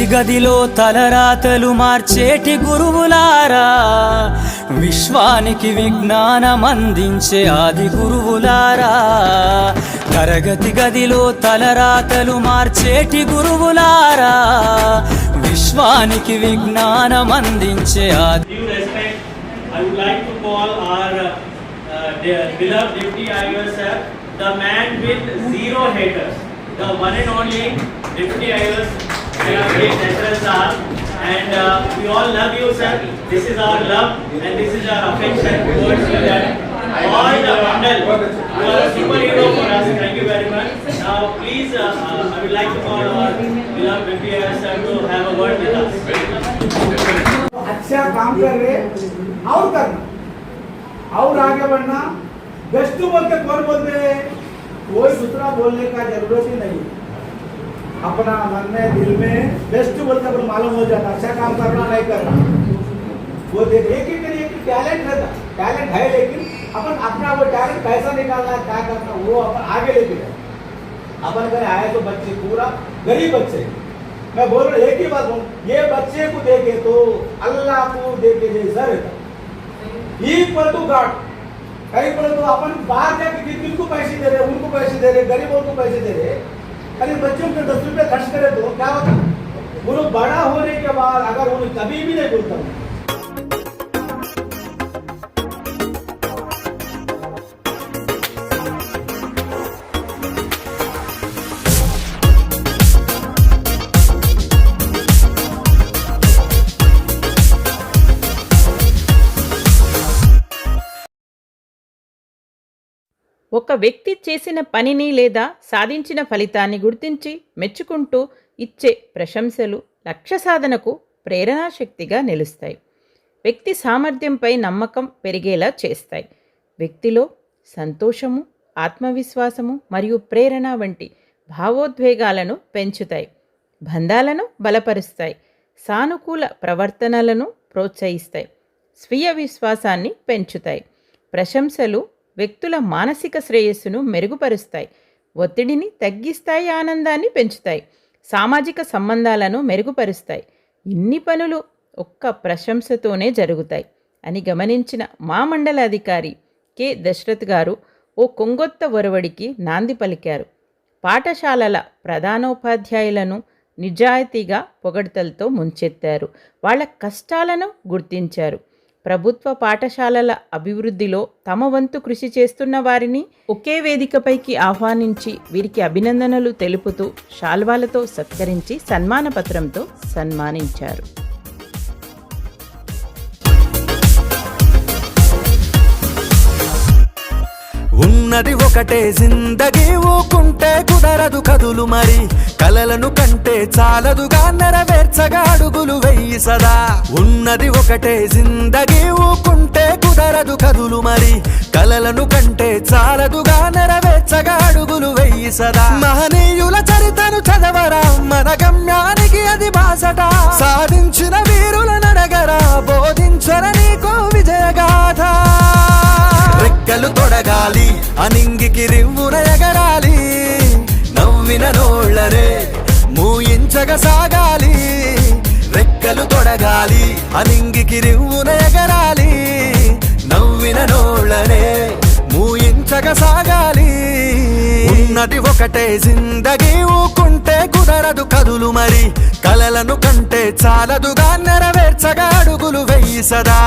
గది గదిలో తలరాతలు మార్చేటి గురువులారా. విశ్వానికి విజ్ఞానం అందించే ఆది గురువులారా. తరగతి గదిలో తలరాతలు మార్చేటి గురువులారా. విశ్వానికి విజ్ఞానం అందించే ఆది uh, The man with zero haters, the one and only 50 hours. Sir Nasral sir. And uh, we all love you, sir. This is our love and this is our affection towards you. That all the bundle, you are a superhero for us. Thank you very much. Now, please, uh, uh, I would like to call our beloved IOS sir to have a word with us. अच्छा काम कर रहे और करना और आगे बढ़ना best बोलते कौन बोलते हैं कोई दूसरा बोलने का ज़रूरत ही नहीं अपना मन में दिल में बेस्ट बोलते अपन मालूम हो जाता अच्छा काम करना नहीं करना। वो देख, एक ही करिए कि टैलेंट रहता टैलेंट है लेकिन अपन अपना वो टैलेंट कैसा निकालना है क्या करना, वो अपन आगे लेके जाए। अपन घर आए तो बच्चे, पूरा गरीब बच्चे। मैं बोल रहा एक ही बात बोल, ये बच्चे को देखे तो अल्लाह को देखे जैसा रहता इक्वल टू गॉड कहीं पर तो अपन बाहर जाके कि किनको पैसे दे रहे, उनको पैसे दे रहे, गरीबों को पैसे दे रहे अरे बच्चों के दस रुपये खर्च करे तो क्या होता वो लोग बड़ा होने के बाद अगर उन्हें कभी भी नहीं बोलता ఒక వ్యక్తి చేసిన పనిని లేదా సాధించిన ఫలితాన్ని గుర్తించి మెచ్చుకుంటూ ఇచ్చే ప్రశంసలు లక్ష్య సాధనకు ప్రేరణాశక్తిగా నిలుస్తాయి. వ్యక్తి సామర్థ్యంపై నమ్మకం పెరిగేలా చేస్తాయి. వ్యక్తిలో సంతోషము ఆత్మవిశ్వాసము మరియు ప్రేరణ వంటి భావోద్వేగాలను పెంచుతాయి. బంధాలను బలపరుస్తాయి. సానుకూల ప్రవర్తనలను ప్రోత్సహిస్తాయి. స్వీయ విశ్వాసాన్ని పెంచుతాయి. ప్రశంసలు వ్యక్తుల మానసిక శ్రేయస్సును మెరుగుపరుస్తాయి. ఒత్తిడిని తగ్గిస్తాయి ఆనందాన్ని పెంచుతాయి. సామాజిక సంబంధాలను మెరుగుపరుస్తాయి. ఇన్ని పనులు ఒక్క ప్రశంసతోనే జరుగుతాయి అని గమనించిన మా మండలాధికారి కె. దశరథ్ గారు ఓ కొంగొత్త ఒరవడికి నాంది పలికారు. పాఠశాలల ప్రధానోపాధ్యాయులను నిజాయితీగా పొగడ్తలతో ముంచెత్తారు. వాళ్ళ కష్టాలను గుర్తించారు. ప్రభుత్వ పాఠశాలల అభివృద్ధిలో తమ వంతు కృషి చేస్తున్న వారిని ఒకే వేదికపైకి ఆహ్వానించి వీరికి అభినందనలు తెలుపుతూ శాల్వాలతో సత్కరించి సన్మాన పత్రంతో సన్మానించారు. ఉన్నది ఒకటే జిందగీ ఊకుంటే కుదరదు కదులు మరి. కలలను కంటే చాలదుగా నెరవేర్చగా అడుగులు వెయ్యి సదా. ఉన్నది ఒకటే జిందగీ ఊకుంటే కుదరదు కదులు మరి. కలలను కంటే చాలదుగా నెరవేర్చగా అడుగులు వెయ్యి సదా. మహనీయుల చరితను చదవరా మన గమ్యానికి అది భాషట సాధించిన అనింగికి రివ్వున ఎగరాలి నవ్విన నోళ్ళరే మూయించగ సాగాలి రెక్కలు తొడగాలి అనింగికి రివ్వున ఎగరాలి నవ్విన నోళ్ళనే మూయించగ సాగాలి. ఉన్నది ఒకటే జిందగీ ఊకుంటే కుదరదు కదులు మరి కలలను కంటే చాలదుగా నెరవేర్చగా అడుగులు వెయ్యి సదా.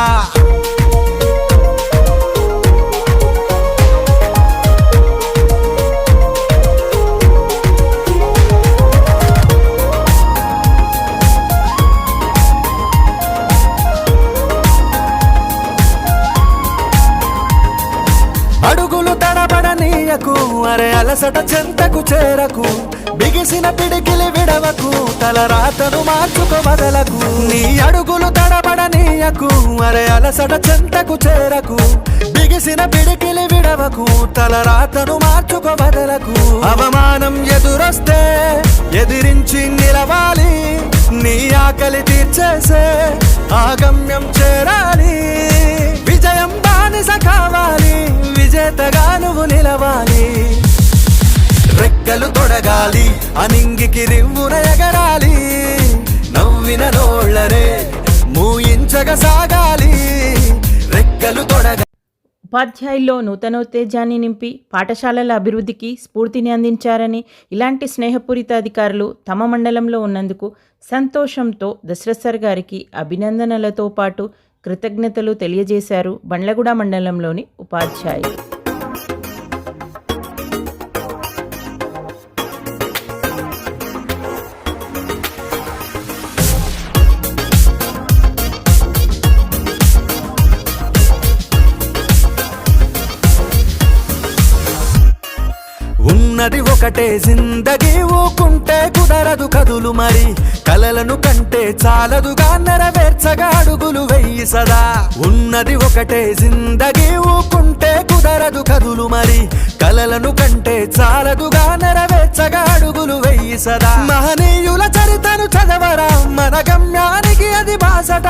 అలసట చెంతకు చేరకు బిగిసిన పిడికిలి విడవకు తల రాతను మార్చుకో వదలకు. నీ అడుగులు తడబడనీయకు అరే అలసట చెంతకు చేరకు బిగిసిన పిడికిలి విడవకు తల రాతను మార్చుకో వదలకు. అవమానం ఎదురొస్తే ఎదిరించి నిలవాలి నీ ఆకలి తీర్చేసే ఆగమ్యం చేరాలి. రెక్కలు అనింగికి రివ్వున ఎగరాలి నవ్విన నోళ్ళనే మూయించగ సాగాలి రెక్కలు తొడగ ఉపాధ్యాయుల్లో నూతనోత్తేజాన్ని నింపి పాఠశాలల అభివృద్ధికి స్ఫూర్తిని అందించారని ఇలాంటి స్నేహపూరిత అధికారులు తమ మండలంలో ఉన్నందుకు సంతోషంతో దశరథ్ గారికి అభినందనలతో పాటు కృతజ్ఞతలు తెలియజేశారు బండ్లగూడ మండలంలోని ఉపాధ్యాయులు. ఉన్నది ఒకటే జిందగీ ఊకుంటే కుదరదు కదులు మరి. కలలను కంటే చాలదుగా నెరవేర్చగా అడుగులు వెయ్యి సదా. ఉన్నది ఒకటే జిందగీ ఊకుంటే కుదరదు కదులు మరి. కలలను కంటే చాలదుగా నెరవేర్చగా అడుగులు వెయ్యి సదా. మహనీయుల చరితను చదవరా మన గమ్యానికి అది భాషట